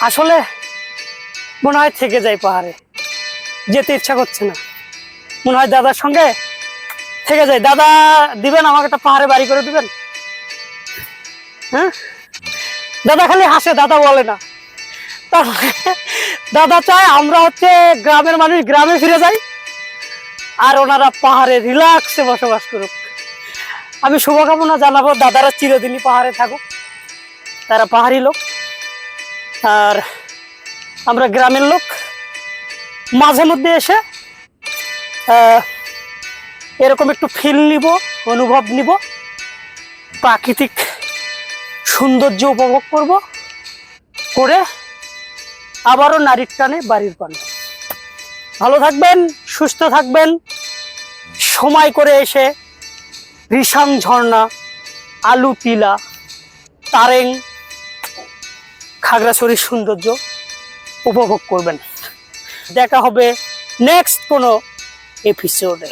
আসলে মনে হয় থেকে যাই পাহাড়ে। যেতে ইচ্ছা করছে না। মনে হয় দাদার সঙ্গে থেকে যাই দাদা, দিবেন আমাকে একটা পাহাড়ে বাড়ি করে দিবেন? হ্যাঁ? দাদা খালি হাসে, দাদা বলে না। দাদা চায় আমরা হচ্ছে গ্রামের মানুষ, গ্রামে ফিরে যাই আর ওনারা পাহাড়ে রিল্যাক্সে বসবাস করুক। আমি শুভকামনা জানাব, দাদারা চিরদিনই পাহাড়ে থাকুক। তারা পাহাড়ি লোক। আর আমরা গ্রামের লোক মাঝে মধ্যে এসে এরকম একটু ফিল নিব, অনুভব নিব, প্রাকৃতিক সৌন্দর্য উপভোগ করব, করে আবারও নারীর টানে বাড়ির পানে। ভালো থাকবেন, সুস্থ থাকবেন, সময় করে এসে রিসাম ঝর্ণা, আলু, টিলা, তারেং খাগড়াছড়ির সৌন্দর্য উপভোগ করবেন। দেখা হবে নেক্সট কোনো এপিসোডে